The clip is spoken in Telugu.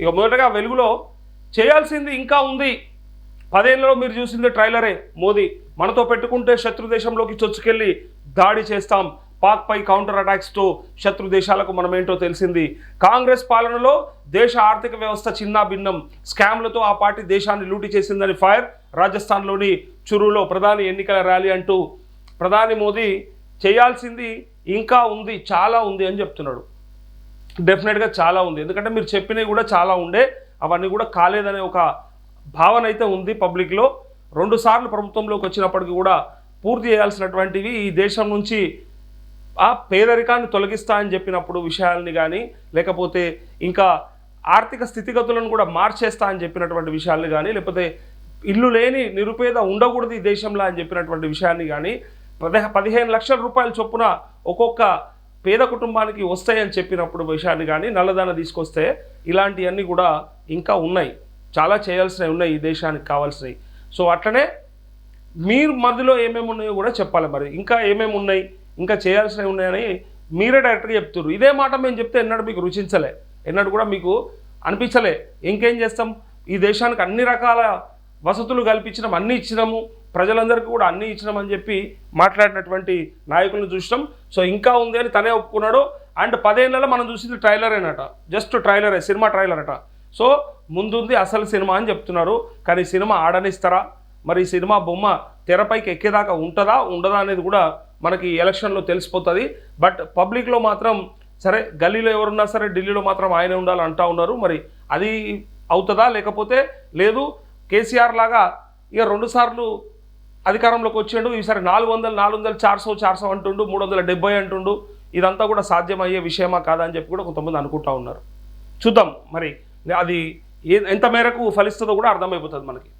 ఇక మొదటగా వెలుగులో చేయాల్సింది ఇంకా ఉంది. పదేళ్ళలో మీరు చూసింది ట్రైలరే. మోదీ మనతో పెట్టుకుంటే శత్రు దేశంలోకి చొచ్చుకెళ్ళి దాడి చేస్తాం. పాక్పై కౌంటర్ అటాక్స్తో శత్రు దేశాలకు మనమేంటో తెలిసింది. కాంగ్రెస్ పాలనలో దేశ ఆర్థిక వ్యవస్థ చిన్న భిన్నం. స్కామ్లతో ఆ పార్టీ దేశాన్ని లూటి చేసిందని ఫైర్ రాజస్థాన్లోని చురులో ప్రధాని ఎన్నికల ర్యాలీ అంటూ ప్రధాని మోదీ చేయాల్సింది ఇంకా ఉంది చాలా ఉంది అని చెప్తున్నాడు. డెఫినెట్గా చాలా ఉంది. ఎందుకంటే మీరు చెప్పినవి కూడా చాలా ఉండే. అవన్నీ కూడా కాలేదనే ఒక భావన అయితే ఉంది పబ్లిక్లో రెండు సార్లు ప్రభుత్వంలోకి వచ్చినప్పటికీ కూడా పూర్తి చేయాల్సినటువంటివి ఈ దేశం నుంచి ఆ పేదరికాన్ని తొలగిస్తా అని చెప్పినప్పుడు విషయాల్ని కానీ లేకపోతే ఇంకా ఆర్థిక స్థితిగతులను కూడా మార్చేస్తా అని చెప్పినటువంటి విషయాల్ని కానీ లేకపోతే ఇల్లు లేని నిరుపేద ఉండకూడదు ఈ దేశంలో అని చెప్పినటువంటి విషయాన్ని కానీ పదిహేను లక్షల రూపాయల చొప్పున ఒక్కొక్క పేద కుటుంబానికి వస్తాయని చెప్పినప్పుడు విషయాన్ని కానీ నల్లదాన తీసుకొస్తే ఇలాంటివన్నీ కూడా ఇంకా ఉన్నాయి. చాలా చేయాల్సినవి ఉన్నాయి ఈ దేశానికి కావాల్సినవి. సో అట్లనే మీరు మధ్యలో ఏమేమి ఉన్నాయో కూడా చెప్పాలి మరి. ఇంకా ఏమేమి ఉన్నాయి ఇంకా చేయాల్సినవి ఉన్నాయని మీరే డైరెక్ట్గా చెప్తున్నారు. ఇదే మాట మేము చెప్తే ఎన్నడూ మీకు రుచించలే. ఎన్నడూ కూడా మీకు అనిపించలే. ఇంకేం చేస్తాం? ఈ దేశానికి అన్ని రకాల వసతులు కల్పించినాం అన్నీ ఇచ్చినాము. ప్రజలందరికీ కూడా అన్నీ ఇచ్చినామని చెప్పి మాట్లాడినటువంటి నాయకులను చూసినాం. సో ఇంకా ఉంది అని తనే ఒప్పుకున్నాడు. అండ్ పదేళ్ళలో మనం చూసింది ట్రైలరేనట జస్ట్ ట్రైలరే సినిమా ట్రైలర్ అట. సో ముందుంది అసలు సినిమా అని చెప్తున్నారు. కానీ సినిమా ఆడనిస్తారా? మరి సినిమా బొమ్మ తెరపైకి ఎక్కేదాకా ఉంటుందా ఉండదా అనేది కూడా మనకి ఎలక్షన్లో తెలిసిపోతుంది. బట్ పబ్లిక్లో మాత్రం సరే గల్లీలో ఎవరున్నా సరే ఢిల్లీలో మాత్రం ఆయనే ఉండాలి అంటా ఉన్నారు. మరి అది అవుతుందా లేకపోతే లేదు? కేసీఆర్ లాగా ఇక రెండుసార్లు అధికారంలోకి వచ్చిండు ఈసారి నాలుగు వందలు నాలుగు వందలు చార్సో చార్సో అంటుండు మూడు వందల డెబ్బై అంటుండు. ఇదంతా కూడా సాధ్యమయ్యే విషయమా కాదా అని చెప్పి కూడా కొంతమంది అనుకుంటా ఉన్నారు. చూద్దాం మరి అది ఎంత మేరకు ఫలిస్తుందో కూడా అర్థమైపోతుంది మనకి.